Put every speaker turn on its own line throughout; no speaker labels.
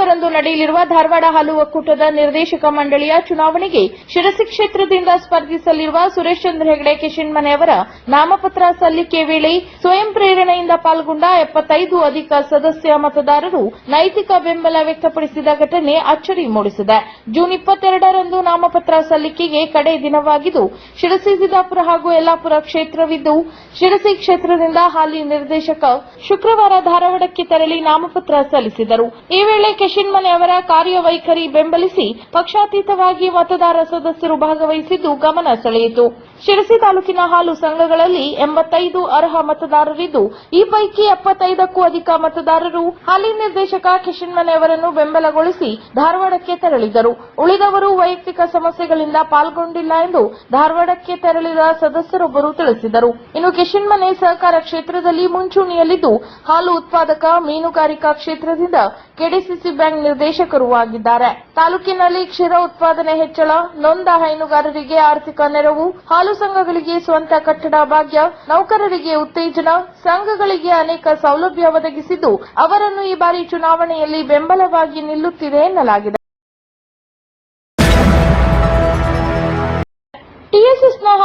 June ನಡೆಯಲಿರುವ ಧಾರವಾಡ ಹಾಲು ಒಕ್ಕೂಟದ ನಿರ್ದೇಶಕ ಮಂಡಳಿಯ ಚುನಾವಣೆಗೆ ಶಿರಸಿ ಕ್ಷೇತ್ರದಿಂದ ಸ್ಪರ್ಧಿಸಲಿರುವ ಸುರೇಶ್ ಚಂದ್ರ ಹೆಗಡೆ ಕಿಶಿನ್ಮನೆ ಅವರ ನಾಮಪತ್ರ ಸಲ್ಲಿಕೆ ವೇಳೆ ಸ್ವಯಂ ಪ್ರೇರಣೆಯಿಂದ ಪಾಲ್ಗೊಂಡ ಎಪ್ಪತ್ತೈದು ಅಧಿಕ ಸದಸ್ಯ ಮತದಾರರು ನೈತಿಕ ಬೆಂಬಲ ವ್ಯಕ್ತಪಡಿಸಿದ ಘಟನೆ ಅಚ್ಚರಿ ಮೂಡಿಸಿದೆ. ಜೂನ್ ಇಪ್ಪತ್ತೆರಡರಂದು ನಾಮಪತ್ರ ಸಲ್ಲಿಕೆಗೆ ಕಡೆ ದಿನವಾಗಿದ್ದು, ಶಿರಸಿ, ಸಿದ್ದಾಪುರ ಹಾಗೂ ಯಲ್ಲಾಪುರ ಕ್ಷೇತ್ರವಿದ್ದು, ಶಿರಸಿ ಕ್ಷೇತ್ರದಿಂದ ಹಾಲಿ ನಿರ್ದೇಶಕ ಶುಕ್ರವಾರ ಧಾರವಾಡಕ್ಕೆ ತೆರಳಿ ನಾಮಪತ್ರ ಸಲ್ಲಿಸಿದರು. ಈ ವೇಳೆ ಕೆಶಿನ್ಮನೆ ಅವರ ಕಾರ್ಯವೈಖರಿ ಬೆಂಬಲಿಸಿ ಪಕ್ಷಾತೀತವಾಗಿ ಮತದಾರ ಸದಸ್ಯರು ಭಾಗವಹಿಸಿದ್ದು ಗಮನ ಸೆಳೆಯಿತು. ಶಿರಸಿ ತಾಲೂಕಿನ ಹಾಲು ಸಂಘಗಳಲ್ಲಿ ಎಂಬತ್ತೈದು ಅರ್ಹ ಮತದಾರರಿದ್ದು, ಈ ಪೈಕಿ ಎಪ್ಪತ್ತೈದಕ್ಕೂ ಅಧಿಕ ಮತದಾರರು ಹಾಲಿ ನಿರ್ದೇಶಕ ಕಿಶನ್ಮನೆ ಅವರನ್ನು ಬೆಂಬಲಗೊಳಿಸಿ ಧಾರವಾಡಕ್ಕೆ ತೆರಳಿದರು. ಉಳಿದವರು ವೈಯಕ್ತಿಕ ಸಮಸ್ಯೆಗಳಿಂದ ಪಾಲ್ಗೊಂಡಿಲ್ಲ ಎಂದು ಧಾರವಾಡಕ್ಕೆ ತೆರಳಿದ ಸದಸ್ಯರೊಬ್ಬರು ತಿಳಿಸಿದರು. ಇನ್ನು ಕಿಶನ್ಮನೆ ಸಹಕಾರ ಕ್ಷೇತ್ರದಲ್ಲಿ ಮುಂಚೂಣಿಯಲ್ಲಿದ್ದು, ಹಾಲು ಉತ್ಪಾದಕ, ಮೀನುಗಾರಿಕಾ ಕ್ಷೇತ್ರದಿಂದ ಕೆಡಿಸಿಸಿ ಬ್ಯಾಂಕ್ ನಿರ್ದೇಶಕರೂ ಆಗಿದ್ದಾರೆ. ತಾಲೂಕಿನಲ್ಲಿ ಕ್ಷೀರ ಉತ್ಪಾದನೆ ಹೆಚ್ಚಳ, ನೊಂದ ಹೈನುಗಾರರಿಗೆ ಆರ್ಥಿಕ ನೆರವು, ಹಾಲು ಸಂಘಗಳಿಗೆ ಸ್ವಂತ ಕಟ್ಟಡ ಭಾಗ್ಯ, ನೌಕರರಿಗೆ ಉತ್ತೇಜನ, ಸಂಘಗಳಿಗೆ ಅನೇಕ ಸೌಲಭ್ಯ ಒದಗಿಸಿದ್ದು, ಅವರನ್ನು ಈ ಬಾರಿ ಚುನಾವಣೆಯಲ್ಲಿ ಬೆಂಬಲವಾಗಿ ನಿಲ್ಲುತ್ತಿದೆ ಎನ್ನಲಾಗಿದೆ.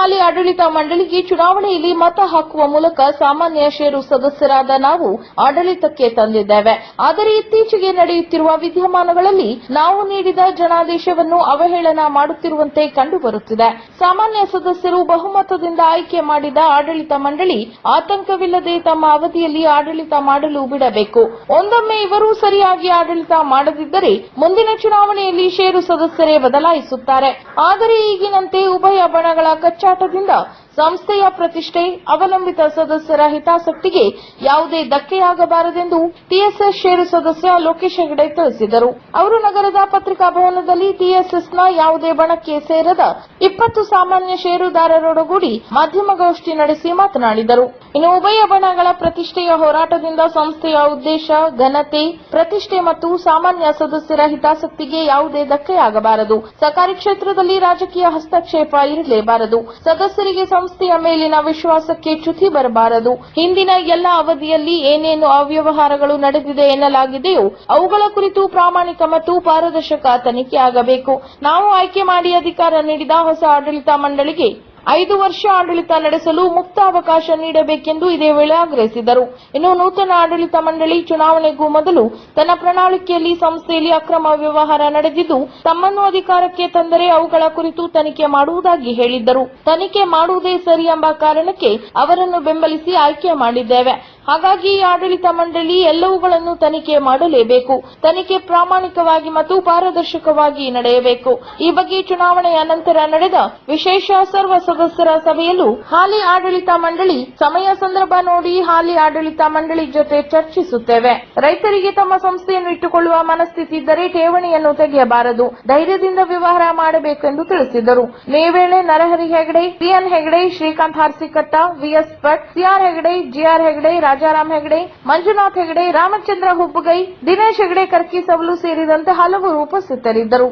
ಹಾಲಿ ಆಡಳಿತ ಮಂಡಳಿಗೆ ಚುನಾವಣೆಯಲ್ಲಿ ಮತ ಹಾಕುವ ಮೂಲಕ ಸಾಮಾನ್ಯ ಷೇರು ಸದಸ್ಯರಾದ ನಾವು ಆಡಳಿತಕ್ಕೆ ತಂದಿದ್ದೇವೆ. ಆದರೆ ಇತ್ತೀಚೆಗೆ ನಡೆಯುತ್ತಿರುವ ವಿದ್ಯಮಾನಗಳಲ್ಲಿ ನಾವು ನೀಡಿದ ಜನಾದೇಶವನ್ನು ಅವಹೇಳನ ಮಾಡುತ್ತಿರುವಂತೆ ಕಂಡುಬರುತ್ತಿದೆ. ಸಾಮಾನ್ಯ ಸದಸ್ಯರು ಬಹುಮತದಿಂದ ಆಯ್ಕೆ ಮಾಡಿದ ಆಡಳಿತ ಮಂಡಳಿ ಆತಂಕವಿಲ್ಲದೆ ತಮ್ಮ ಅವಧಿಯಲ್ಲಿ ಆಡಳಿತ ಮಾಡಲು ಬಿಡಬೇಕು. ಒಂದೊಮ್ಮೆ ಇವರು ಸರಿಯಾಗಿ ಆಡಳಿತ ಮಾಡದಿದ್ದರೆ ಮುಂದಿನ ಚುನಾವಣೆಯಲ್ಲಿ ಷೇರು ಸದಸ್ಯರೇ ಬದಲಾಯಿಸುತ್ತಾರೆ. ಆದರೆ ಈಗಿನಂತೆ ಉಭಯ ಬಣಗಳ डाटा ज़िंदा ಸಂಸ್ಥೆಯ ಪ್ರತಿಷ್ಠೆ ಅವಲಂಬಿತ ಸದಸ್ಯರ ಹಿತಾಸಕ್ತಿಗೆ ಯಾವುದೇ ಧಕ್ಕೆಯಾಗಬಾರದೆಂದು ಟಿಎಸ್ಎಸ್ ಷೇರು ಸದಸ್ಯ ಲೋಕೇಶ್ ಹೆಗಡೆ ತಿಳಿಸಿದರು. ಅವರು ನಗರದ ಪತ್ರಿಕಾ ಭವನದಲ್ಲಿ ಟಿಎಸ್ಎಸ್ನ ಯಾವುದೇ ಬಣಕ್ಕೆ ಸೇರದ ಇಪ್ಪತ್ತು ಸಾಮಾನ್ಯ ಷೇರುದಾರರೊಡಗೂಡಿ ಮಾಧ್ಯಮಗೋಷ್ಠಿ ನಡೆಸಿ ಮಾತನಾಡಿದರು. ಇನ್ನು ಉಭಯ ಬಣಗಳ ಪ್ರತಿಷ್ಠೆಯ ಹೋರಾಟದಿಂದ ಸಂಸ್ಥೆಯ ಉದ್ದೇಶ ಘನತೆ, ಪ್ರತಿಷ್ಠೆ ಮತ್ತು ಸಾಮಾನ್ಯ ಸದಸ್ಯರ ಹಿತಾಸಕ್ತಿಗೆ ಯಾವುದೇ ಧಕ್ಕೆಯಾಗಬಾರದು. ಸಹಕಾರಿ ಕ್ಷೇತ್ರದಲ್ಲಿ ರಾಜಕೀಯ ಹಸ್ತಕ್ಷೇಪ ಇರಲೇಬಾರದು. ಸದಸ್ಯರಿಗೆ ಸಂಸ್ಥೆಯ ಮೇಲಿನ ವಿಶ್ವಾಸಕ್ಕೆ ಚ್ಯುತಿ ಬರಬಾರದು. ಹಿಂದಿನ ಎಲ್ಲ ಅವಧಿಯಲ್ಲಿ ಏನೇನು ಅವ್ಯವಹಾರಗಳು ನಡೆದಿದೆ ಎನ್ನಲಾಗಿದೆಯೋ ಅವುಗಳ ಕುರಿತು ಪ್ರಾಮಾಣಿಕ ಮತ್ತು ಪಾರದರ್ಶಕ ತನಿಖೆ ಆಗಬೇಕು. ನಾವು ಆಯ್ಕೆ ಮಾಡಿ ಅಧಿಕಾರ ನೀಡಿದ ಹೊಸ ಆಡಳಿತ ಮಂಡಳಿಗೆ ಐದು ವರ್ಷ ಆಡಳಿತ ನಡೆಸಲು ಮುಕ್ತ ಅವಕಾಶ ನೀಡಬೇಕೆಂದು ಇದೇ ವೇಳೆ ಆಗ್ರಹಿಸಿದರು. ಇನ್ನು ನೂತನ ಆಡಳಿತ ಮಂಡಳಿ ಚುನಾವಣೆಗೂ ಮೊದಲು ತನ್ನ ಪ್ರಣಾಳಿಕೆಯಲ್ಲಿ ಸಂಸ್ಥೆಯಲ್ಲಿ ಅಕ್ರಮ ವ್ಯವಹಾರ ನಡೆದಿದ್ದು, ತಮ್ಮನ್ನು ಅಧಿಕಾರಕ್ಕೆ ತಂದರೆ ಅವುಗಳ ಕುರಿತು ತನಿಖೆ ಮಾಡುವುದಾಗಿ ಹೇಳಿದ್ದರು. ತನಿಖೆ ಮಾಡುವುದೇ ಸರಿ ಎಂಬ ಕಾರಣಕ್ಕೆ ಅವರನ್ನು ಬೆಂಬಲಿಸಿ ಆಯ್ಕೆ ಮಾಡಿದ್ದೇವೆ. ಹಾಗಾಗಿ ಈ ಆಡಳಿತ ಮಂಡಳಿ ಎಲ್ಲವುಗಳನ್ನು ತನಿಖೆ ಮಾಡಲೇಬೇಕು. ತನಿಖೆ ಪ್ರಾಮಾಣಿಕವಾಗಿ ಮತ್ತು ಪಾರದರ್ಶಕವಾಗಿ ನಡೆಯಬೇಕು. ಈ ಬಗ್ಗೆ ಚುನಾವಣೆಯ ನಂತರ ನಡೆದ ವಿಶೇಷ ಸರ್ವ ಸದಸ್ಯರ ಸಭೆಯಲ್ಲೂ ಹಾಲಿ ಆಡಳಿತ ಮಂಡಳಿ ಸಮಯ ಸಂದರ್ಭ ನೋಡಿ ಹಾಲಿ ಆಡಳಿತ ಮಂಡಳಿ ಜೊತೆ ಚರ್ಚಿಸುತ್ತೇವೆ. ರೈತರಿಗೆ ತಮ್ಮ ಸಂಸ್ಥೆಯನ್ನು ಇಟ್ಟುಕೊಳ್ಳುವ ಮನಸ್ಥಿತಿ ಇದ್ದರೆ ಠೇವಣಿಯನ್ನು ತೆಗೆಯಬಾರದು. ಧೈರ್ಯದಿಂದ ವ್ಯವಹಾರ ಮಾಡಬೇಕೆಂದು ತಿಳಿಸಿದರು. ಮೇ ವೇಳೆ Narahari Hegde CN Hegde, Srikanth Harsikatta VS Bhat CR Hegde GR Hegde, Rajaram Hegde, Manjunath Hegde, Ramachandra Hubbugai, Dinesh Hegde Karki Savalu ಸೇರಿದಂತೆ ಹಲವರು ಉಪಸ್ಥಿತರಿದ್ದರು.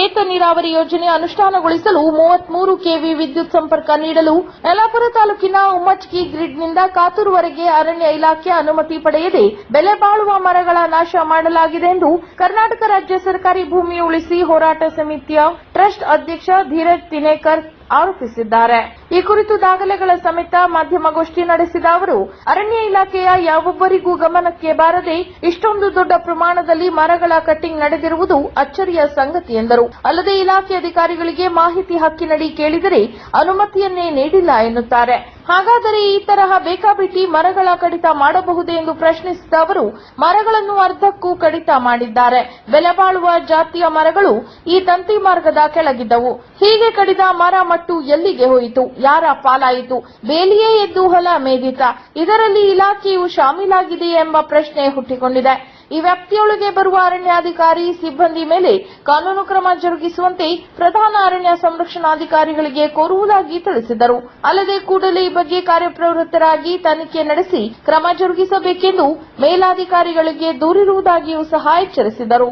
ಏತ ನೀರಾವರಿ ಯೋಜನೆ ಅನುಷ್ಠಾನಗೊಳಿಸಲು ಮೂವತ್ಮೂರು ಕೆವಿ ವಿದ್ಯುತ್ ಸಂಪರ್ಕ ನೀಡಲು ಯಲಾಪುರ ತಾಲೂಕಿನ ಉಮ್ಮಚ್ಕಿ ಗ್ರಿಡ್ನಿಂದ ಕಾತೂರುವರೆಗೆ ಅರಣ್ಯ ಇಲಾಖೆ ಅನುಮತಿ ಪಡೆಯದೆ ಬೆಲೆ ಬಾಳುವ ಮರಗಳ ನಾಶ ಮಾಡಲಾಗಿದೆ ಎಂದು ಕರ್ನಾಟಕ ರಾಜ್ಯ ಸರ್ಕಾರಿ ಭೂಮಿ ಉಳಿಸಿ ಹೋರಾಟ ಸಮಿತಿಯ ಟ್ರಸ್ಟ್ ಅಧ್ಯಕ್ಷ ಧೀರಜ್ ತಿನೇಕರ್ ಆರೋಪಿಸಿದ್ದಾರೆ. ಈ ಕುರಿತು ದಾಖಲೆಗಳ ಸಮೇತ ಮಾಧ್ಯಮಗೋಷ್ಠಿ ನಡೆಸಿದ ಅವರು, ಅರಣ್ಯ ಇಲಾಖೆಯ ಯಾವೊಬ್ಬರಿಗೂ ಗಮನಕ್ಕೆ ಬಾರದೆ ಇಷ್ಟೊಂದು ದೊಡ್ಡ ಪ್ರಮಾಣದಲ್ಲಿ ಮರಗಳ ಕಟ್ಟಿಂಗ್ ನಡೆದಿರುವುದು ಅಚ್ಚರಿಯ ಸಂಗತಿ ಎಂದರು. ಅಲ್ಲದೆ ಇಲಾಖೆ ಅಧಿಕಾರಿಗಳಿಗೆ ಮಾಹಿತಿ ಹಕ್ಕಿನಡಿ ಕೇಳಿದರೆ ಅನುಮತಿಯನ್ನೇ ನೀಡಿಲ್ಲ ಎನ್ನುತ್ತಾರೆ. ಹಾಗಾದರೆ ಈ ತರಹ ಬೇಕಾಬಿಟ್ಟಿ ಮರಗಳ ಕಡಿತ ಮಾಡಬಹುದೇ ಎಂದು ಪ್ರಶ್ನಿಸಿದ ಅವರು, ಮರಗಳನ್ನು ಅರ್ಧಕ್ಕೂ ಕಡಿತ ಮಾಡಿದ್ದಾರೆ. ಬೆಲೆಬಾಳುವ ಜಾತಿಯ ಮರಗಳು ಈ ತಂತಿ ಮಾರ್ಗದ ಕೆಳಗಿದ್ದವು. ಹೀಗೆ ಕಡಿದ ಮರ ಮಟ್ಟು ಎಲ್ಲಿಗೆ ಹೋಯಿತು? ಯಾರ ಪಾಲಾಯಿತು? ಬೇಲಿಯೇ ಎದ್ದು ಹೊಲ ಮೇದಿತ ಇದರಲ್ಲಿ ಇಲಾಖೆಯು ಶಾಮೀಲಾಗಿದೆಯೇ ಎಂಬ ಪ್ರಶ್ನೆ ಹುಟ್ಟಿಕೊಂಡಿದೆ. ಈ ವ್ಯಾಪ್ತಿಯೊಳಗೆ ಬರುವ ಅರಣ್ಯಾಧಿಕಾರಿ, ಸಿಬ್ಬಂದಿ ಮೇಲೆ ಕಾನೂನು ಕ್ರಮ ಜರುಗಿಸುವಂತೆ ಪ್ರಧಾನ ಅರಣ್ಯ ಸಂರಕ್ಷಣಾಧಿಕಾರಿಗಳಿಗೆ ಕೋರುವುದಾಗಿ ತಿಳಿಸಿದರು. ಅಲ್ಲದೆ ಕೂಡಲೇ ಈ ಬಗ್ಗೆ ಕಾರ್ಯಪ್ರವೃತ್ತರಾಗಿ ತನಿಖೆ ನಡೆಸಿ ಕ್ರಮ ಜರುಗಿಸಬೇಕೆಂದು ಮೇಲಾಧಿಕಾರಿಗಳಿಗೆ ದೂರಿರುವುದಾಗಿಯೂ ಸಹ ಎಚ್ಚರಿಸಿದರು.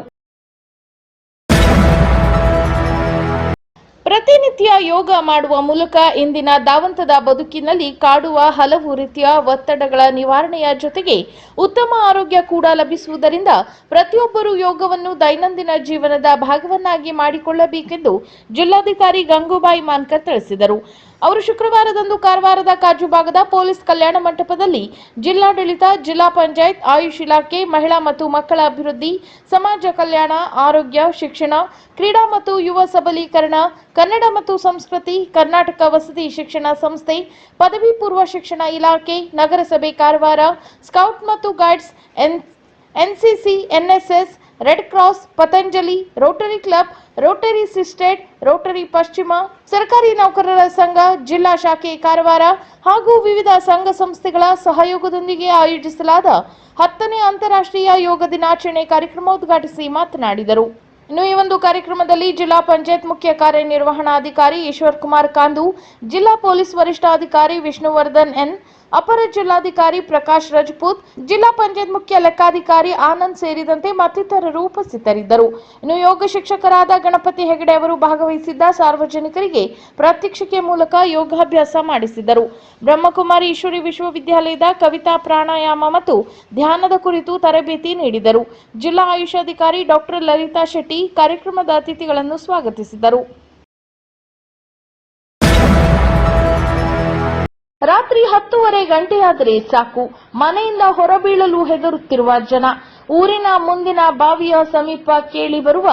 ಪ್ರತಿನಿತ್ಯ ಯೋಗ ಮಾಡುವ ಮೂಲಕ ಇಂದಿನ ದಾವಂತದ ಬದುಕಿನಲ್ಲಿ ಕಾಡುವ ಹಲವು ರೀತಿಯ ಒತ್ತಡಗಳ ನಿವಾರಣೆಯ ಜೊತೆಗೆ ಉತ್ತಮ ಆರೋಗ್ಯ ಕೂಡ ಲಭಿಸುವುದರಿಂದ ಪ್ರತಿಯೊಬ್ಬರು ಯೋಗವನ್ನು ದೈನಂದಿನ ಜೀವನದ ಭಾಗವನ್ನಾಗಿ ಮಾಡಿಕೊಳ್ಳಬೇಕೆಂದು ಜಿಲ್ಲಾಧಿಕಾರಿ ಗಂಗೂಬಾಯಿ ಮಾನ್ಕರ್ ತಿಳಿಸಿದರು. ಅವರು ಶುಕ್ರವಾರದಂದು ಕಾರವಾರದ ಕಾಜು ಭಾಗದ ಪೊಲೀಸ್ ಕಲ್ಯಾಣ ಮಂಟಪದಲ್ಲಿ ಜಿಲ್ಲಾಡಳಿತ, ಜಿಲ್ಲಾ ಪಂಚಾಯತ್, ಆಯುಷ್ ಇಲಾಖೆ, ಮಹಿಳಾ ಮತ್ತು ಮಕ್ಕಳ ಅಭಿವೃದ್ಧಿ, ಸಮಾಜ ಕಲ್ಯಾಣ, ಆರೋಗ್ಯ, ಶಿಕ್ಷಣ, ಕ್ರೀಡಾ ಮತ್ತು ಯುವ ಸಬಲೀಕರಣ, ಕನ್ನಡ ಮತ್ತು ಸಂಸ್ಕೃತಿ, ಕರ್ನಾಟಕ ವಸತಿ ಶಿಕ್ಷಣ ಸಂಸ್ಥೆ, ಪದವಿ ಪೂರ್ವ ಶಿಕ್ಷಣ ಇಲಾಖೆ, ನಗರಸಭೆ ಕಾರವಾರ, ಸ್ಕೌಟ್ ಮತ್ತು guides N, NCC, NSS red cross Patanjali rotary club rotary ಸಿಸ್ಟೆಡ್ rotary ಪಶ್ಚಿಮ ಸರ್ಕಾರಿ ನೌಕರರ ಸಂಘ ಜಿಲ್ಲಾ ಶಾಖೆ ಕಾರವಾರ ಹಾಗೂ ವಿವಿಧ ಸಂಘ ಸಂಸ್ಥೆಗಳ ಸಹಯೋಗದೊಂದಿಗೆ ಆಯೋಜಿಸಲಾದ ಹತ್ತನೇ ಅಂತಾರಾಷ್ಟ್ರೀಯ ಯೋಗ ದಿನಾಚರಣೆ ಕಾರ್ಯಕ್ರಮ ಉದ್ಘಾಟಿಸಿ ಮಾತನಾಡಿದರು. ಇನ್ನು ಈ ಒಂದು ಕಾರ್ಯಕ್ರಮದಲ್ಲಿ ಜಿಲ್ಲಾ ಪಂಚಾಯತ್ ಮುಖ್ಯ ಕಾರ್ಯನಿರ್ವಹಣಾಧಿಕಾರಿ ಈಶ್ವರ್ ಕುಮಾರ್ ಕಾಂದು, ಜಿಲ್ಲಾ ಪೊಲೀಸ್ ವರಿಷ್ಠಾಧಿಕಾರಿ ವಿಷ್ಣುವರ್ಧನ್ ಎನ್ ಅಪರ ಜಿಲ್ಲಾಧಿಕಾರಿ ಪ್ರಕಾಶ್ ರಜಪೂತ್, ಜಿಲ್ಲಾ ಪಂಚಾಯತ್ ಮುಖ್ಯ ಲೆಕ್ಕಾಧಿಕಾರಿ ಆನಂದ್ ಸೇರಿದಂತೆ ಮತ್ತಿತರರು ಉಪಸ್ಥಿತರಿದ್ದರು. ಇನ್ನು ಯೋಗ ಶಿಕ್ಷಕರಾದ ಗಣಪತಿ ಹೆಗಡೆ ಅವರು ಭಾಗವಹಿಸಿದ್ದ ಸಾರ್ವಜನಿಕರಿಗೆ ಪ್ರಾತ್ಯಕ್ಷಿಕೆ ಮೂಲಕ ಯೋಗಾಭ್ಯಾಸ ಮಾಡಿಸಿದರು. ಬ್ರಹ್ಮಕುಮಾರಿ ಈಶ್ವರಿ ವಿಶ್ವವಿದ್ಯಾಲಯದ ಕವಿತಾ ಪ್ರಾಣಾಯಾಮ ಮತ್ತು ಧ್ಯಾನದ ಕುರಿತು ತರಬೇತಿ ನೀಡಿದರು. ಜಿಲ್ಲಾ ಆಯುಷ್ ಅಧಿಕಾರಿ ಡಾಕ್ಟರ್ ಲಲಿತಾ ಶೆಟ್ಟಿ ಕಾರ್ಯಕ್ರಮದ ಅತಿಥಿಗಳನ್ನು ಸ್ವಾಗತಿಸಿದರು. ರಾತ್ರಿ ಹತ್ತೂವರೆ ಗಂಟೆಯಾದರೆ ಸಾಕು. ಮನೆಯಿಂದ ಹೊರಬೀಳಲು ಹೆದರುತ್ತಿರುವ ಜನ. ಊರಿನ ಮುಂದಿನ ಬಾವಿಯ ಸಮೀಪ ಕೇಳಿ ಬರುವ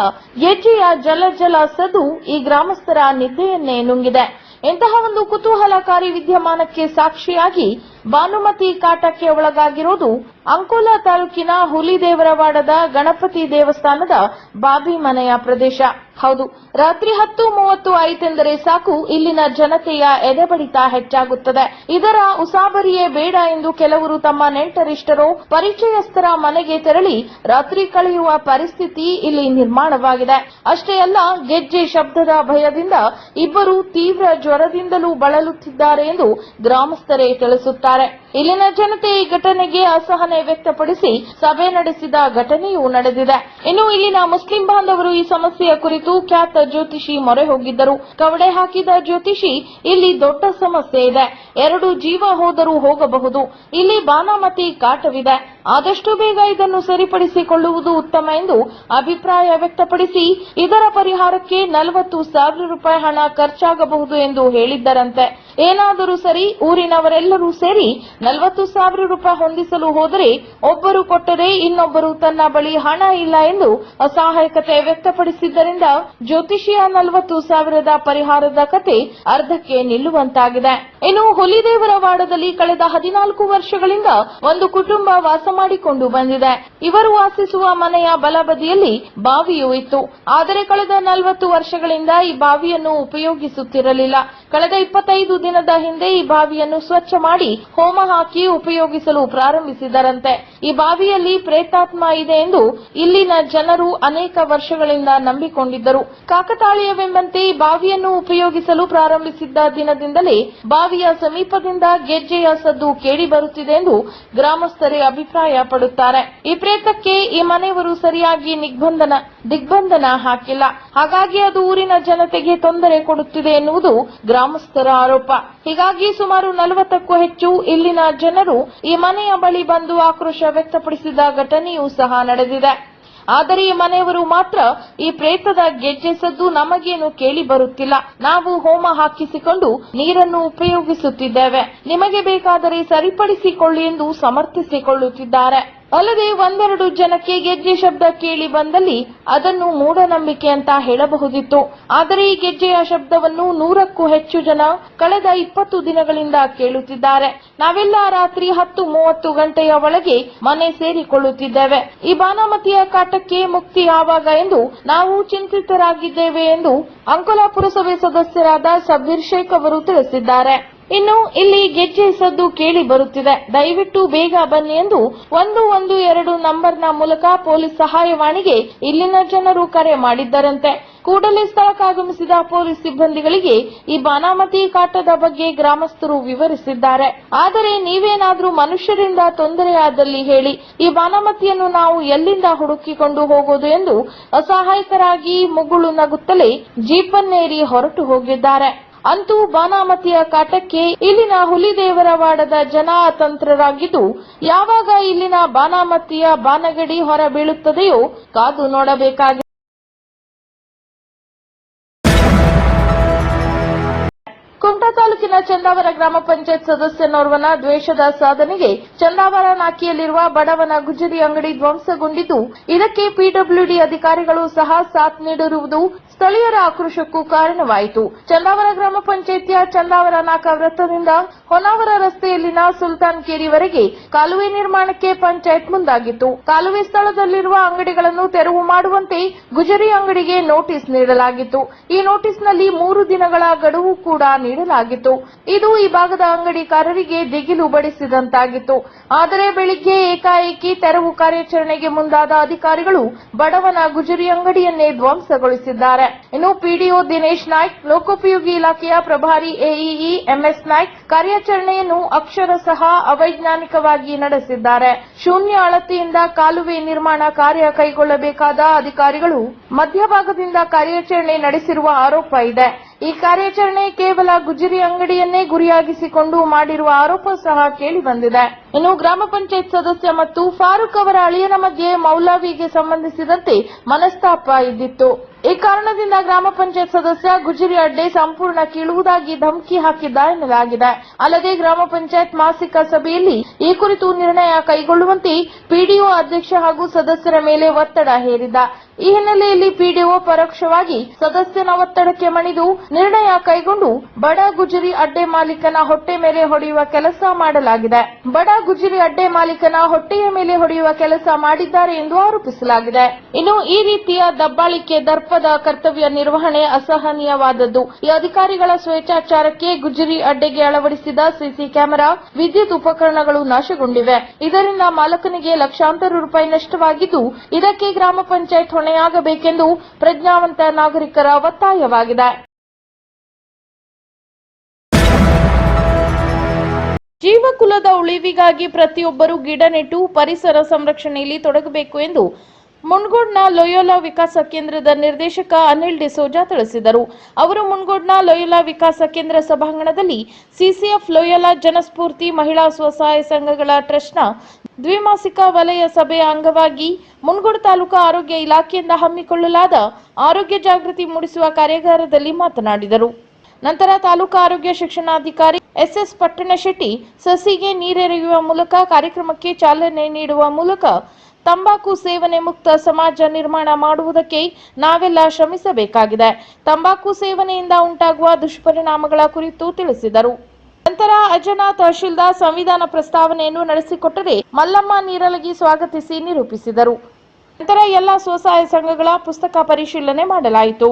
ಹೆಜ್ಜೆಯ ಜಲ ಜಲ ಸದು ಈ ಗ್ರಾಮಸ್ಥರ ನಿದ್ದೆಯನ್ನೇ ನುಂಗಿದೆ. ಇಂತಹ ಒಂದು ಕುತೂಹಲಕಾರಿ ವಿದ್ಯಮಾನಕ್ಕೆ ಸಾಕ್ಷಿಯಾಗಿ ಭಾನುಮತಿ ಕಾಟಕ್ಕೆ ಒಳಗಾಗಿರೋದು ಅಂಕೋಲಾ ತಾಲೂಕಿನ ಹುಲಿದೇವರವಾಡದ ಗಣಪತಿ ದೇವಸ್ಥಾನದ ಬಾಬಿ ಮನೆಯ ಪ್ರದೇಶ. ಹೌದು. ರಾತ್ರಿ ಹತ್ತು ಮೂವತ್ತು ಆಯಿತೆಂದರೆ ಸಾಕು, ಇಲ್ಲಿನ ಜನತೆಯ ಎದೆಬಡಿತ ಹೆಚ್ಚಾಗುತ್ತದೆ. ಇದರ ಉಸಾಬರಿಯೇ ಬೇಡ ಎಂದು ಕೆಲವರು ತಮ್ಮ ನೆಂಟರಿಷ್ಟರು ಪರಿಚಯಸ್ಥರ ಮನೆಗೆ ತೆರಳಿ ರಾತ್ರಿ ಕಳೆಯುವ ಪರಿಸ್ಥಿತಿ ಇಲ್ಲಿ ನಿರ್ಮಾಣವಾಗಿದೆ. ಅಷ್ಟೇ ಅಲ್ಲ, ಗೆಜ್ಜೆ ಶಬ್ದದ ಭಯದಿಂದ ಇಬ್ಬರು ತೀವ್ರ ಜ್ವರದಿಂದಲೂ ಬಳಲುತ್ತಿದ್ದಾರೆ ಎಂದು ಗ್ರಾಮಸ್ಥರೇ ತಿಳಿಸುತ್ತಾರೆ. ಇಲ್ಲಿನ ಜನತೆ ಈ ಘಟನೆಗೆ ಅಸಹನೆ ವ್ಯಕ್ತಪಡಿಸಿ ಸಭೆ ನಡೆಸಿದ ಘಟನೆಯೂ ನಡೆದಿದೆ. ಇನ್ನು ಇಲ್ಲಿನ ಮುಸ್ಲಿಂ ಬಾಂಧವರು ಈ ಸಮಸ್ಯೆಯ ಕುರಿತು ಖ್ಯಾತ ಜ್ಯೋತಿಷಿ ಮೊರೆ ಹೋಗಿದ್ದರು. ಕವಡೆ ಹಾಕಿದ ಜ್ಯೋತಿಷಿ ಇಲ್ಲಿ ದೊಡ್ಡ ಸಮಸ್ಯೆ ಇದೆ. ಎರಡು ಜೀವ ಹೋದರೂ ಹೋಗಬಹುದು. ಇಲ್ಲಿ ಬಾನಾಮತಿ ಕಾಟವಿದೆ. ಆದಷ್ಟು ಬೇಗ ಇದನ್ನು ಸರಿಪಡಿಸಿಕೊಳ್ಳುವುದು ಉತ್ತಮ ಎಂದು ಅಭಿಪ್ರಾಯ ವ್ಯಕ್ತಪಡಿಸಿ, ಇದರ ಪರಿಹಾರಕ್ಕೆ ನಲವತ್ತು ಸಾವಿರ ರೂಪಾಯಿ ಹಣ ಖರ್ಚಾಗಬಹುದು ಎಂದು ಹೇಳಿದ್ದರಂತೆ. ಏನಾದರೂ ಸರಿ ಊರಿನವರೆಲ್ಲರೂ ಸೇರಿ ನಲವತ್ತು ಸಾವಿರ ರೂಪಾಯಿ ಹೊಂದಿಸಲು ಹೋದರೆ ಒಬ್ಬರು ಕೊಟ್ಟರೆ ಇನ್ನೊಬ್ಬರು ತನ್ನ ಬಳಿ ಹಣ ಇಲ್ಲ ಎಂದು ಅಸಹಾಯಕತೆ ವ್ಯಕ್ತಪಡಿಸಿದ್ದರಿಂದ ಜ್ಯೋತಿಷಿಯ ನಲವತ್ತು ಸಾವಿರದ ಪರಿಹಾರದ ಕತೆ ಅರ್ಧಕ್ಕೆ ನಿಲ್ಲುವಂತಾಗಿದೆ. ಇನ್ನು ಹುಲಿದೇವರ ವಾಡದಲ್ಲಿ ಕಳೆದ ಹದಿನಾಲ್ಕು ವರ್ಷಗಳಿಂದ ಒಂದು ಕುಟುಂಬ ವಾಸ ಮಾಡಿಕೊಂಡು ಬಂದಿದೆ. ಇವರು ವಾಸಿಸುವ ಮನೆಯ ಬಲಬದಿಯಲ್ಲಿ ಬಾವಿಯೂ ಇತ್ತು. ಆದರೆ ಕಳೆದ ನಲವತ್ತು ವರ್ಷಗಳಿಂದ ಈ ಬಾವಿಯನ್ನು ಉಪಯೋಗಿಸುತ್ತಿರಲಿಲ್ಲ. ಕಳೆದ ಇಪ್ಪತ್ತೈದು ದಿನದ ಹಿಂದೆ ಈ ಬಾವಿಯನ್ನು ಸ್ವಚ್ಛ ಮಾಡಿ ಹೋಮ ಹಾಕಿ ಉಪಯೋಗಿಸಲು ಪ್ರಾರಂಭಿಸಿದರಂತೆ. ಈ ಬಾವಿಯಲ್ಲಿ ಪ್ರೇತಾತ್ಮ ಇದೆ ಎಂದು ಇಲ್ಲಿನ ಜನರು ಅನೇಕ ವರ್ಷಗಳಿಂದ ನಂಬಿಕೊಂಡಿದ್ದರು. ಕಾಕತಾಳೀಯವೆಂಬಂತೆ ಈ ಬಾವಿಯನ್ನು ಉಪಯೋಗಿಸಲು ಪ್ರಾರಂಭಿಸಿದ್ದ ದಿನದಿಂದಲೇ ಬಾವಿಯ ಸಮೀಪದಿಂದ ಗೆಜ್ಜೆಯ ಸದ್ದು ಕೇಳಿ ಬರುತ್ತಿದೆ ಎಂದು ಗ್ರಾಮಸ್ಥರೇ ಅಭಿಪ್ರಾಯ ಪಡುತ್ತಾರೆ ಈ ಪ್ರೇತಕ್ಕೆ ಈ ಮನೆಯವರು ಸರಿಯಾಗಿ ನಿಗ್ಬಂಧನ, ದಿಗ್ಬಂಧನ ಹಾಕಿಲ್ಲ. ಹಾಗಾಗಿ ಅದು ಊರಿನ ಜನತೆಗೆ ತೊಂದರೆ ಕೊಡುತ್ತಿದೆ ಎನ್ನುವುದು ಗ್ರಾಮಸ್ಥರ ಆರೋಪ. ಹೀಗಾಗಿ ಸುಮಾರು ನಲವತ್ತಕ್ಕೂ ಹೆಚ್ಚು ಇಲ್ಲಿನ ಜನರು ಈ ಮನೆಯ ಬಳಿ ಬಂದು ಆಕ್ರೋಶ ವ್ಯಕ್ತಪಡಿಸಿದ ಘಟನೆಯೂ ಸಹ ನಡೆದಿದೆ. ಆದರೆ ಈ ಮನೆಯವರು ಮಾತ್ರ ಈ ಪ್ರೇತದ ಗೆಜ್ಜೆ ಸದ್ದು ನಮಗೇನು ಕೇಳಿ ಬರುತ್ತಿಲ್ಲ. ನಾವು ಹೋಮ ಹಾಕಿಸಿಕೊಂಡು ನೀರನ್ನು ಉಪಯೋಗಿಸುತ್ತಿದ್ದೇವೆ. ನಿಮಗೆ ಬೇಕಾದರೆ ಸರಿಪಡಿಸಿಕೊಳ್ಳಿ ಎಂದು ಸಮರ್ಥಿಸಿಕೊಳ್ಳುತ್ತಿದ್ದಾರೆ. ಅಲ್ಲದೆ ಒಂದೆರಡು ಜನಕ್ಕೆ ಗೆಜ್ಜೆ ಶಬ್ದ ಕೇಳಿ ಬಂದಲ್ಲಿ ಅದನ್ನು ಮೂಢನಂಬಿಕೆ ಅಂತ ಹೇಳಬಹುದಿತ್ತು. ಆದರೆ ಈ ಗೆಜ್ಜೆಯ ಶಬ್ದವನ್ನು ನೂರಕ್ಕೂ ಹೆಚ್ಚು ಜನ ಕಳೆದ ಇಪ್ಪತ್ತು ದಿನಗಳಿಂದ ಕೇಳುತ್ತಿದ್ದಾರೆ. ನಾವೆಲ್ಲ ರಾತ್ರಿ ಹತ್ತು ಮೂವತ್ತು ಗಂಟೆಯ ಒಳಗೆ ಮನೆ ಸೇರಿಕೊಳ್ಳುತ್ತಿದ್ದೇವೆ. ಈ ಬಾನಾಮತಿಯ ಕಾಟಕ್ಕೆ ಮುಕ್ತಿ ಯಾವಾಗ ಎಂದು ನಾವು ಚಿಂತಿತರಾಗಿದ್ದೇವೆ ಎಂದು ಅಂಕೋಲಾ ಪುರಸಭೆ ಸದಸ್ಯರಾದ ಸಬ್ಬೀರ್ ಶೇಖ್ ಅವರು ತಿಳಿಸಿದ್ದಾರೆ. ಇನ್ನು ಇಲ್ಲಿ ಗೆಜ್ಜೆ ಸದ್ದು ಕೇಳಿ ಬರುತ್ತಿದೆ. ದಯವಿಟ್ಟು ಬೇಗ ಬನ್ನಿ ಎಂದು ಒಂದು ಒಂದು ಎರಡು ನಂಬರ್ನ ಮೂಲಕ ಪೊಲೀಸ್ ಸಹಾಯವಾಣಿಗೆ ಇಲ್ಲಿನ ಜನರು ಕರೆ ಮಾಡಿದ್ದರಂತೆ. ಕೂಡಲೇ ಸ್ಥಳಕ್ಕಾಗಮಿಸಿದ ಪೊಲೀಸ್ ಸಿಬ್ಬಂದಿಗಳಿಗೆ ಈ ಬಾನಾಮತಿ ಕಾಟದ ಬಗ್ಗೆ ಗ್ರಾಮಸ್ಥರು ವಿವರಿಸಿದ್ದಾರೆ. ಆದರೆ ನೀವೇನಾದರೂ ಮನುಷ್ಯರಿಂದ ತೊಂದರೆಯಾದಲ್ಲಿ ಹೇಳಿ, ಈ ಬಾನಾಮತಿಯನ್ನು ನಾವು ಎಲ್ಲಿಂದ ಹುಡುಕಿಕೊಂಡು ಹೋಗೋದು ಎಂದು ಅಸಹಾಯಕರಾಗಿ ಮುಗುಳು ನಗುತ್ತಲೇ ಜೀಪನ್ನೇರಿ ಹೊರಟು ಹೋಗಿದ್ದಾರೆ. ಅಂತೂ ಬಾನಾಮತಿಯ ಕಾಟಕ್ಕೆ ಇಲ್ಲಿನ ಹುಲಿದೇವರವಾಡದ ಜನ ಅತಂತ್ರರಾಗಿದ್ದು ಯಾವಾಗ ಇಲ್ಲಿನ ಬಾನಾಮತಿಯ ಬಾನಗಡಿ ಹೊರಬೀಳುತ್ತದೆಯೋ ಕಾದು ನೋಡಬೇಕಾಗಿದೆ ತಾಲೂಕಿನ ಚಂದಾವರ ಗ್ರಾಮ ಪಂಚಾಯತ್ ಸದಸ್ಯನೋರ್ವನ ದ್ವೇಷದ ಸಾಧನೆಗೆ ಚಂದಾವರ ನಾಕಿಯಲ್ಲಿರುವ ಬಡವನ ಗುಜರಿ ಅಂಗಡಿ ಧ್ವಂಸಗೊಂಡಿದ್ದು, ಇದಕ್ಕೆ ಪಿಡಬ್ಲ್ಯೂಡಿ ಅಧಿಕಾರಿಗಳು ಸಹ ಸಾಥ್ ನೀಡಿರುವುದು ಸ್ಥಳೀಯರ ಆಕ್ರೋಶಕ್ಕೂ ಕಾರಣವಾಯಿತು. ಚಂದಾವರ ಗ್ರಾಮ ಪಂಚಾಯಿತಿಯ ಚಂದಾವರ ನಾಕ ವೃತ್ತದಿಂದ ಹೊನಾವರ ರಸ್ತೆಯಲ್ಲಿನ ಸುಲ್ತಾನ್ ಕೇರಿವರೆಗೆ ಕಾಲುವೆ ನಿರ್ಮಾಣಕ್ಕೆ ಪಂಚಾಯತ್ ಮುಂದಾಗಿತ್ತು. ಕಾಲುವೆ ಸ್ಥಳದಲ್ಲಿರುವ ಅಂಗಡಿಗಳನ್ನು ತೆರವು ಮಾಡುವಂತೆ ಗುಜರಿ ಅಂಗಡಿಗೆ ನೋಟಿಸ್ ನೀಡಲಾಗಿತ್ತು. ಈ ನೋಟಿಸ್ನಲ್ಲಿ ಮೂರು ದಿನಗಳ ಗಡುವು ಕೂಡ ನೀಡಲಾಗಿತ್ತು. ಇದು ಈ ಭಾಗದ ಅಂಗಡಿಕಾರರಿಗೆ ದಿಗಿಲು ಬಡಿಸಿದಂತಾಗಿತ್ತು. ಆದರೆ ಬೆಳಿಗ್ಗೆ ಏಕಾಏಕಿ ತೆರವು ಕಾರ್ಯಾಚರಣೆಗೆ ಮುಂದಾದ ಅಧಿಕಾರಿಗಳು ಬಡವನ ಗುಜರಿ ಅಂಗಡಿಯನ್ನೇ ಧ್ವಂಸಗೊಳಿಸಿದ್ದಾರೆ. ಇನ್ನು ಪಿಡಿಒ ದಿನೇಶ್ ನಾಯ್ಕ್, ಲೋಕೋಪಯೋಗಿ ಇಲಾಖೆಯ ಪ್ರಭಾರಿ ಎಇಇ ಎಂಎಸ್ ನಾಯ್ಕ್ ಕಾರ್ಯಾಚರಣೆಯನ್ನು ಅಕ್ಷರಶಃ ಅವೈಜ್ಞಾನಿಕವಾಗಿ ನಡೆಸಿದ್ದಾರೆ. ಶೂನ್ಯ ಅಳತೆಯಿಂದ ಕಾಲುವೆ ನಿರ್ಮಾಣ ಕಾರ್ಯ ಕೈಗೊಳ್ಳಬೇಕಾದ ಅಧಿಕಾರಿಗಳು ಮಧ್ಯಭಾಗದಿಂದ ಕಾರ್ಯಾಚರಣೆ ನಡೆಸಿರುವ ಆರೋಪ ಇದೆ. ಈ ಕಾರ್ಯಾಚರಣೆ ಕೇವಲ ಗುಜರಿ ಅಂಗಡಿಯನ್ನೇ ಗುರಿಯಾಗಿಸಿಕೊಂಡು ಮಾಡಿರುವ ಆರೋಪ ಸಹ ಕೇಳಿ ಬಂದಿದೆ. ಇನ್ನು ಗ್ರಾಮ ಪಂಚಾಯತ್ ಸದಸ್ಯ ಮತ್ತು ಫಾರೂಕ್ ಅವರ ಅಳಿಯನ ಮಧ್ಯೆ ಮೌಲಾವಿಗೆ ಸಂಬಂಧಿಸಿದಂತೆ ಮನಸ್ತಾಪ ಇದ್ದಿತ್ತು. ಈ ಕಾರಣದಿಂದ ಗ್ರಾಮ ಪಂಚಾಯತ್ ಸದಸ್ಯ ಗುಜರಿ ಅಡ್ಡೆ ಸಂಪೂರ್ಣ ಕೀಳುವುದಾಗಿ ಧಮಕಿ ಹಾಕಿದ್ದ ಎನ್ನಲಾಗಿದೆ. ಅಲ್ಲದೆ ಗ್ರಾಮ ಪಂಚಾಯತ್ ಮಾಸಿಕ ಸಭೆಯಲ್ಲಿ ಈ ಕುರಿತು ನಿರ್ಣಯ ಕೈಗೊಳ್ಳುವಂತೆ ಪಿಡಿಒ ಅಧ್ಯಕ್ಷ ಹಾಗೂ ಸದಸ್ಯರ ಮೇಲೆ ಒತ್ತಡ ಹೇರಿದ್ದ. ಈ ಹಿನ್ನೆಲೆಯಲ್ಲಿ ಪಿಡಿಒ ಪರೋಕ್ಷವಾಗಿ ಸದಸ್ಯನ ಒತ್ತಡಕ್ಕೆ ಮಣಿದು ನಿರ್ಣಯ ಕೈಗೊಂಡು ಬಡ ಗುಜರಿ ಅಡ್ಡೆ ಮಾಲೀಕನ ಹೊಟ್ಟೆ ಮೇಲೆ ಹೊಡೆಯುವ ಕೆಲಸ ಮಾಡಲಾಗಿದೆ. ಬಡ ಗುಜರಿ ಅಡ್ಡೆ ಮಾಲೀಕನ ಹೊಟ್ಟೆಯ ಮೇಲೆ ಹೊಡೆಯುವ ಕೆಲಸ ಮಾಡಿದ್ದಾರೆ ಎಂದು ಆರೋಪಿಸಲಾಗಿದೆ. ಇನ್ನು ಈ ರೀತಿಯ ದಬ್ಬಾಳಿಕೆ ದರ್ಪದ ಕರ್ತವ್ಯ ನಿರ್ವಹಣೆ ಅಸಹನೀಯವಾದದ್ದು. ಈ ಅಧಿಕಾರಿಗಳ ಸ್ವೇಚ್ಛಾಚಾರಕ್ಕೆ ಗುಜರಿ ಅಡ್ಡೆಗೆ ಅಳವಡಿಸಿದ ಸಿಸಿ ಕ್ಯಾಮೆರಾ, ವಿದ್ಯುತ್ ಉಪಕರಣಗಳು ನಾಶಗೊಂಡಿವೆ. ಇದರಿಂದ ಮಾಲಕನಿಗೆ ಲಕ್ಷಾಂತರ ರೂಪಾಯಿ ನಷ್ಟವಾಗಿದ್ದು, ಇದಕ್ಕೆ ಗ್ರಾಮ ಪಂಚಾಯತ್ ಹೊಣೆಯಾಗಬೇಕೆಂದು ಪ್ರಜ್ಞಾವಂತ ನಾಗರಿಕರ ಒತ್ತಾಯವಾಗಿದೆ. ಜೀವಕುಲದ ಉಳಿವಿಗಾಗಿ ಪ್ರತಿಯೊಬ್ಬರು ಗಿಡ ನೆಟ್ಟು ಪರಿಸರ ಸಂರಕ್ಷಣೆಯಲ್ಲಿ ತೊಡಗಬೇಕು ಎಂದು ಮುನ್ಗೋಡ್ನ ಲೊಯೋಲಾ ವಿಕಾಸ ಕೇಂದ್ರದ ನಿರ್ದೇಶಕ ಅನಿಲ್ ಡಿಸೋಜಾ ತಿಳಿಸಿದರು. ಅವರು ಮುನ್ಗೋಡ್ನ ಲೊಯೋಲಾ ವಿಕಾಸ ಕೇಂದ್ರ ಸಭಾಂಗಣದಲ್ಲಿ ಸಿಸಿಎಫ್ ಲೊಯೋಲಾ ಜನಸ್ಫೂರ್ತಿ ಮಹಿಳಾ ಸ್ವಸಹಾಯ ಸಂಘಗಳ ಟ್ರಸ್ಟ್ನ ದ್ವಿಮಾಸಿಕ ವಲಯ ಸಭೆಯ ಅಂಗವಾಗಿ ಮುನ್ಗೋಡ್ ತಾಲೂಕಾ ಆರೋಗ್ಯ ಇಲಾಖೆಯಿಂದ ಹಮ್ಮಿಕೊಳ್ಳಲಾದ ಆರೋಗ್ಯ ಜಾಗೃತಿ ಮೂಡಿಸುವ ಕಾರ್ಯಾಗಾರದಲ್ಲಿ ಮಾತನಾಡಿದರು. ನಂತರ ತಾಲೂಕಾ ಆರೋಗ್ಯ ಶಿಕ್ಷಣಾಧಿಕಾರಿ ಎಸ್ಎಸ್ ಪಟ್ಟಣಶೆಟ್ಟಿ ಸಸಿಗೆ ನೀರೆರೆಯುವ ಮೂಲಕ ಕಾರ್ಯಕ್ರಮಕ್ಕೆ ಚಾಲನೆ ನೀಡುವ ಮೂಲಕ ತಂಬಾಕು ಸೇವನೆ ಮುಕ್ತ ಸಮಾಜ ನಿರ್ಮಾಣ ಮಾಡುವುದಕ್ಕೆ ನಾವೆಲ್ಲ ಶ್ರಮಿಸಬೇಕಾಗಿದೆ. ತಂಬಾಕು ಸೇವನೆಯಿಂದ ಉಂಟಾಗುವ ದುಷ್ಪರಿಣಾಮಗಳ ಕುರಿತು ತಿಳಿಸಿದರು. ನಂತರ ಅಜನ ತಹಶೀಲ್ದಾರ್ ಸಂವಿಧಾನ ಪ್ರಸ್ತಾವನೆಯನ್ನು ನಡೆಸಿಕೊಟ್ಟರೆ ಮಲ್ಲಮ್ಮ ನೀರಲಗಿ ಸ್ವಾಗತಿಸಿ ನಿರೂಪಿಸಿದರು. ನಂತರ ಎಲ್ಲ ಸ್ವಸಹಾಯ ಸಂಘಗಳ ಪುಸ್ತಕ ಪರಿಶೀಲನೆ ಮಾಡಲಾಯಿತು.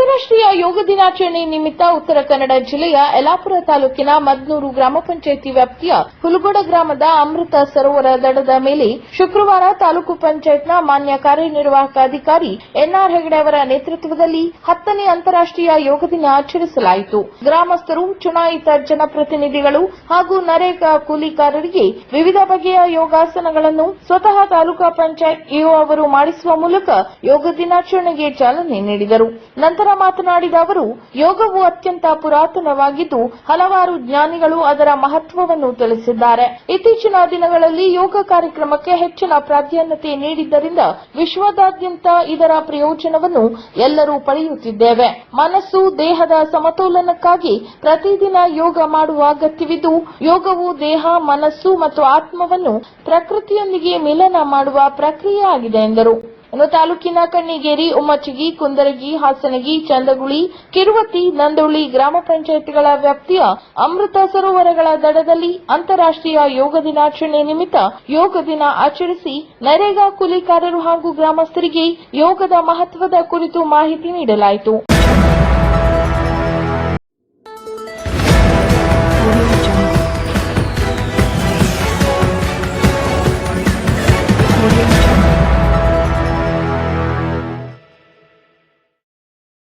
ಅಂತಾರಾಷ್ಟ್ರೀಯ ಯೋಗ ದಿನಾಚರಣೆ ನಿಮಿತ್ತ ಉತ್ತರ ಕನ್ನಡ ಜಿಲ್ಲೆಯ ಯಲಾಪುರ ತಾಲೂಕಿನ ಮದ್ನೂರು ಗ್ರಾಮ ಪಂಚಾಯಿತಿ ವ್ಯಾಪ್ತಿಯ ಹುಲಗೋಡ ಗ್ರಾಮದ ಅಮೃತ ಸರೋವರ ದಡದ ಮೇಲೆ ಶುಕ್ರವಾರ ತಾಲೂಕು ಪಂಚಾಯತ್ನ ಮಾನ್ಯ ಕಾರ್ಯನಿರ್ವಾಹಕ ಅಧಿಕಾರಿ ಎನ್ಆರ್ ಹೆಗಡೆ ಅವರ ನೇತೃತ್ವದಲ್ಲಿ ಹತ್ತನೇ ಅಂತಾರಾಷ್ಟ್ರೀಯ ಯೋಗ ದಿನ ಆಚರಿಸಲಾಯಿತು. ಗ್ರಾಮಸ್ಥರು, ಚುನಾಯಿತ ಜನಪ್ರತಿನಿಧಿಗಳು ಹಾಗೂ ನರೇಗಾ ಕೂಲಿಕಾರರಿಗೆ ವಿವಿಧ ಬಗೆಯ ಯೋಗಾಸನಗಳನ್ನು ಸ್ವತಃ ತಾಲೂಕಾ ಪಂಚಾಯತ್ ಇಒ ಅವರು ಮಾಡಿಸುವ ಮೂಲಕ ಯೋಗ ದಿನಾಚರಣೆಗೆ ಚಾಲನೆ ನೀಡಿದರು. ನಂತರ ಮಾತನಾಡಿದ ಅವರು, ಯೋಗವು ಅತ್ಯಂತ ಪುರಾತನವಾಗಿದ್ದು ಹಲವಾರು ಜ್ಞಾನಿಗಳು ಅದರ ಮಹತ್ವವನ್ನು ತಿಳಿಸಿದ್ದಾರೆ. ಇತ್ತೀಚಿನ ದಿನಗಳಲ್ಲಿ ಯೋಗ ಕಾರ್ಯಕ್ರಮಕ್ಕೆ ಹೆಚ್ಚಿನ ಪ್ರಾಧಾನ್ಯತೆ ನೀಡಿದ್ದರಿಂದ ವಿಶ್ವದಾದ್ಯಂತ ಇದರ ಪ್ರಯೋಜನವನ್ನು ಎಲ್ಲರೂ ಪಡೆಯುತ್ತಿದ್ದೇವೆ. ಮನಸ್ಸು ದೇಹದ ಸಮತೋಲನಕ್ಕಾಗಿ ಪ್ರತಿದಿನ ಯೋಗ ಮಾಡುವ ಅಗತ್ಯವಿದ್ದು, ಯೋಗವು ದೇಹ, ಮನಸ್ಸು ಮತ್ತು ಆತ್ಮವನ್ನು ಪ್ರಕೃತಿಯೊಂದಿಗೆ ಮಿಲನ ಮಾಡುವ ಪ್ರಕ್ರಿಯೆ ಆಗಿದೆ ಎಂದರು. ಇನ್ನು ತಾಲೂಕಿನ ಕಣ್ಣಿಗೇರಿ ಉಮ್ಮಚಗಿ ಕುಂದರಗಿ, ಹಾಸನಗಿ, ಚಂದಗುಳಿ ಕಿರುವತಿ ನಂದೋಳಿ ಗ್ರಾಮ ಪಂಚಾಯತ್ಗಳ ವ್ಯಾಪ್ತಿಯ ಅಮೃತ ಸರೋವರಗಳ ದಡದಲ್ಲಿ ಅಂತಾರಾಷ್ಟ್ರೀಯ ಯೋಗ ದಿನಾಚರಣೆ ನಿಮಿತ್ತ ಯೋಗ ದಿನ ಆಚರಿಸಿ ನರೇಗಾ ಕೂಲಿಕಾರರು ಹಾಗೂ ಗ್ರಾಮಸ್ಥರಿಗೆ ಯೋಗದ ಮಹತ್ವದ ಕುರಿತು ಮಾಹಿತಿ ನೀಡಲಾಯಿತು.